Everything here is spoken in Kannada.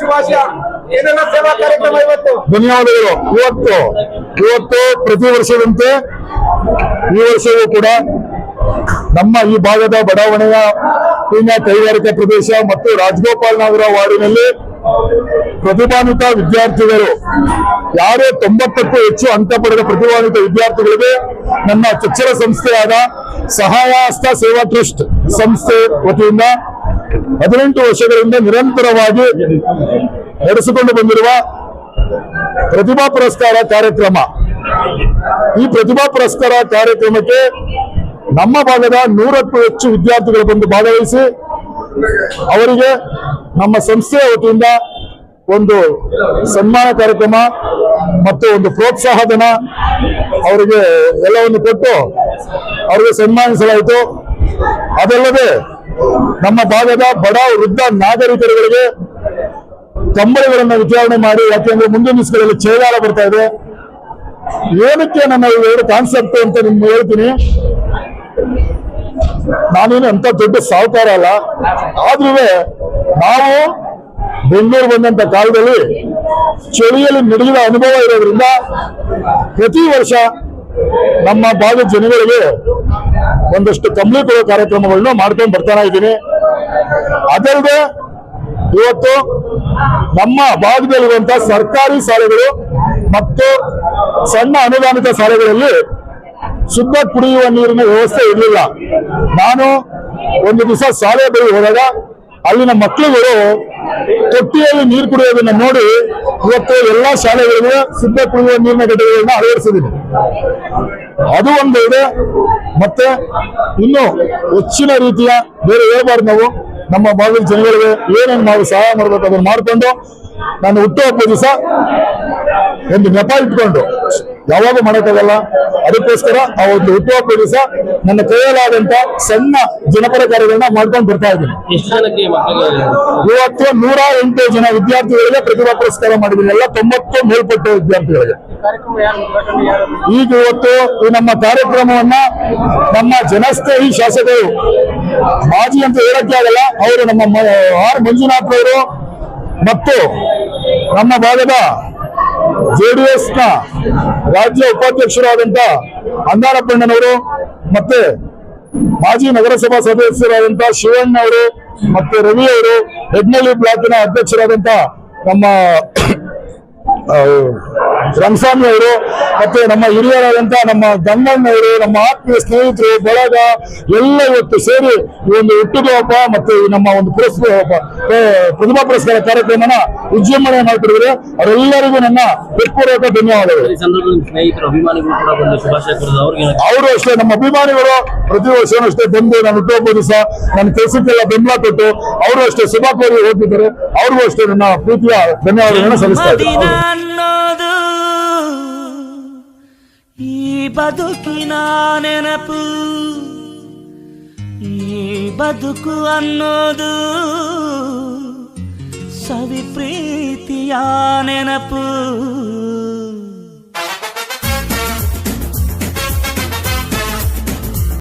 ಶುಭಾಶಯ ಧನ್ಯವಾದಗಳು. ಇವತ್ತು ಇವತ್ತು ಪ್ರತಿ ವರ್ಷದಂತೆ ಈ ವರ್ಷವೂ ಕೂಡ ನಮ್ಮ ಈ ಭಾಗದ ಬಡಾವಣೆಯ ಪೂರ್ಣ ಕೈಗಾರಿಕಾ ಪ್ರದೇಶ ಮತ್ತು ರಾಜಗೋಪಾಲ್ ನಗರ ವಾರ್ಡಿನಲ್ಲಿ ಪ್ರತಿಭಾನ್ವಿತ ವಿದ್ಯಾರ್ಥಿಗಳು ಯಾರೇ ತೊಂಬತ್ತಕ್ಕೂ ಹೆಚ್ಚು ಅಂಕ ಪಡೆದ ಪ್ರತಿಭಾನ್ವಿತ ವಿದ್ಯಾರ್ಥಿಗಳಿಗೆ ನನ್ನ ಚಚ್ಚರ ಸಂಸ್ಥೆಯಾದ ಸಹಾಯ ಹಸ್ತ ಸೇವಾ ಟ್ರಸ್ಟ್ ಸಂಸ್ಥೆ ವತಿಯಿಂದ ಹದಿನೆಂಟು ವರ್ಷಗಳಿಂದ ನಿರಂತರವಾಗಿ ನಡೆಸಿಕೊಂಡು ಬಂದಿರುವ ಪ್ರತಿಭಾ ಪುರಸ್ಕಾರ ಕಾರ್ಯಕ್ರಮ. ಈ ಪ್ರತಿಭಾ ಪುರಸ್ಕಾರ ಕಾರ್ಯಕ್ರಮಕ್ಕೆ ನಮ್ಮ ಭಾಗದ ನೂರಕ್ಕೂ ಹೆಚ್ಚು ವಿದ್ಯಾರ್ಥಿಗಳು ಬಂದು ಭಾಗವಹಿಸಿ, ಅವರಿಗೆ ನಮ್ಮ ಸಂಸ್ಥೆಯ ವತಿಯಿಂದ ಒಂದು ಸನ್ಮಾನ ಕಾರ್ಯಕ್ರಮ ಮತ್ತು ಒಂದು ಪ್ರೋತ್ಸಾಹಧನ ಅವರಿಗೆ ಎಲ್ಲವನ್ನು ಕೊಟ್ಟು ಅವರಿಗೆ ಸನ್ಮಾನಿಸಲಾಯಿತು. ಅದಲ್ಲದೆ ನಮ್ಮ ಭಾಗದ ಬಡ ವೃದ್ಧ ನಾಗರಿಕರುಗಳಿಗೆ ಕಂಬಳಿಗಳನ್ನು ವಿಚಾರಣೆ ಮಾಡಿ, ಯಾಕೆಂದ್ರೆ ಮುಂದಿನ ದಿವಸಗಳಲ್ಲಿ ಚಳಿಗಾಲ ಬರ್ತಾ ಇದೆ. ಏನಕ್ಕೆ ನನ್ನ ಎರಡು ಕಾನ್ಸೆಪ್ಟ್ ಅಂತ ನಿಮ್ಗೆ ಹೇಳ್ತೀನಿ. ನಾನೇನು ಅಂತ ದೊಡ್ಡ ಸಾಹುಕಾರ ಅಲ್ಲ. ಆದ್ರೂ ನಾವು ಬೆಂಗಳೂರು ಬಂದಂತ ಕಾಲದಲ್ಲಿ ಚಳಿಯಲ್ಲಿ ನಡೆಯುವ ಅನುಭವ ಇರೋದ್ರಿಂದ ಪ್ರತಿ ವರ್ಷ ನಮ್ಮ ಭಾಗದ ಜನಗಳಿಗೆ ಒಂದಷ್ಟು ಕಂಬಳಿ ಕೊಡುವ ಕಾರ್ಯಕ್ರಮಗಳನ್ನ ಮಾಡ್ಕೊಂಡು ಬರ್ತಾನ ಇದ್ದೀನಿ. ಅದಲ್ಲದೆ ಇವತ್ತು ನಮ್ಮ ಭಾಗದಲ್ಲಿರುವಂತಹ ಸರ್ಕಾರಿ ಶಾಲೆಗಳು ಮತ್ತು ಸಣ್ಣ ಅನುದಾನಿತ ಶಾಲೆಗಳಲ್ಲಿ ಶುದ್ಧ ಕುಡಿಯುವ ನೀರಿನ ವ್ಯವಸ್ಥೆ ಇರಲಿಲ್ಲ. ನಾನು ಒಂದು ದಿವಸ ಶಾಲೆ ಬಳಿ ಹೋದಾಗ ಅಲ್ಲಿನ ಮಕ್ಕಳುಗಳು ತೊಟ್ಟಿಯಲ್ಲಿ ನೀರು ಕುಡಿಯೋದನ್ನ ನೋಡಿ ಇವತ್ತು ಎಲ್ಲಾ ಶಾಲೆಗಳಿಗೂ ಶುದ್ಧ ಕುಡಿಯುವ ನೀರಿನ ಘಟಕಗಳನ್ನ ಅಳವಡಿಸಿದ್ದೀನಿ. ಅದು ಒಂದು ಇದೆ ಮತ್ತೆ ಇನ್ನು ಹೆಚ್ಚಿನ ರೀತಿಯ ಬೇರೆ ಹೇಳ್ಬಾರ್ದು ನಾವು, ನಮ್ಮ ಭಾಗದ ಜನಗಳಿಗೆ ಏನೇನು ನಾವು ಸಹಾಯ ಮಾಡಬೇಕು ಅದನ್ನು ಮಾಡಿಕೊಂಡು ನಾನು ಹುಟ್ಟುಹಬ್ಬ ದಿವಸ ಒಂದು ನೆಪ ಇಟ್ಕೊಂಡು ಯಾವಾಗ ಮಾಡೋಕ್ಕಾಗಲ್ಲ ಅದಕ್ಕೋಸ್ಕರ ಆ ಒಂದು ಹುಟ್ಟುಹಬ್ಬ ದಿವಸ ನನ್ನ ಕೈಯಲ್ಲಾದಂತ ಸಣ್ಣ ಜನಪರ ಕಾರ್ಯಗಳನ್ನ ಮಾಡ್ಕೊಂಡು ಬರ್ತಾ ಇದ್ದೀನಿ. ಇವತ್ತು ನೂರ ಎಂಟು ಜನ ವಿದ್ಯಾರ್ಥಿಗಳಿಗೆ ಪ್ರತಿಭಾ ಪುರಸ್ಕಾರ ಮಾಡಿದ್ದೀನಿ. ಎಲ್ಲ ತೊಂಬತ್ತು ಮೇಲ್ಪಟ್ಟ ವಿದ್ಯಾರ್ಥಿಗಳಿಗೆ. ಈಗ ಇವತ್ತು ಈ ನಮ್ಮ ಕಾರ್ಯಕ್ರಮವನ್ನ ನಮ್ಮ ಜನಸ್ನೇಹಿ ಶಾಸಕರು ಮಾಜಿ ಅಂತ ಹೇಳಕ್ಕೆ ಆಗಲ್ಲ ಅವರು ನಮ್ಮ ಆರ್ ಮಂಜುನಾಥ್ ಅವರು ಮತ್ತು ನಮ್ಮ ಭಾಗದ ಜೆಡಿಎಸ್ನ ರಾಜ್ಯ ಉಪಾಧ್ಯಕ್ಷರಾದಂತ ಅಂದಾರಪ್ಪಣ್ಣನವರು ಮತ್ತೆ ಮಾಜಿ ನಗರಸಭಾ ಸದಸ್ಯರಾದಂತ ಶಿವಣ್ಣ ಅವರು ಮತ್ತೆ ರವಿ ಅವರು ಹೆಗ್ನಳ್ಳಿ ಬ್ಲಾಕ್ನ ಅಧ್ಯಕ್ಷರಾದಂತ ನಮ್ಮ ಆ, ರಂಗಸ್ವಾಮಿ ಅವರು ಮತ್ತೆ ನಮ್ಮ ಹಿರಿಯರಾದಂತ ನಮ್ಮ ಗಂಗಣ್ಣವರು ನಮ್ಮ ಆತ್ಮೀಯ ಸ್ನೇಹಿತರು ಬಳಗ ಎಲ್ಲ ಇವತ್ತು ಸೇರಿ ಈ ಒಂದು ಹುಟ್ಟುಹಬ್ಬ ಮತ್ತೆ ಈ ನಮ್ಮ ಒಂದು ಪುರಸ್ಕಾರ ಪ್ರತಿಭಾ ಪುರಸ್ಕಾರ ಕಾರ್ಯಕ್ರಮನ ವಿಜೃಂಭಣೆ ಮಾಡ್ತಿದ್ದಾರೆ. ಅವರೆಲ್ಲರಿಗೂ ನನ್ನ ಹೃತ್ಪೂರ್ವಕ ಧನ್ಯವಾದಗಳು. ಅವರು ಅಷ್ಟೇ ನಮ್ಮ ಅಭಿಮಾನಿಗಳು ಪ್ರತಿ ವರ್ಷನೂ ಅಷ್ಟೇ ಬಂದು ನಾನು ಹುಟ್ಟುಹಬ್ಬ ದಿವಸ ನನ್ನ ಕೆಲಸಕ್ಕೆಲ್ಲ ಬೆಂಬಲ ಕೊಟ್ಟು ಅವರು ಅಷ್ಟೇ ಶುಭ ಕೋರಿ ಹೋಗಿದ್ದಾರೆ ಅವ್ರಿಗೂ ಅಷ್ಟೇ ನನ್ನ ಪ್ರೀತಿಯ ಧನ್ಯವಾದಗಳನ್ನು ಸಲ್ಲಿಸ್ತಾ ಮದಿನ ಈ ಬದುಕಿನ ನೆನಪು ಈ ಬದುಕು ಅನ್ನೋದು ಸವಿ ಪ್ರೀತಿಯ ನೆನಪು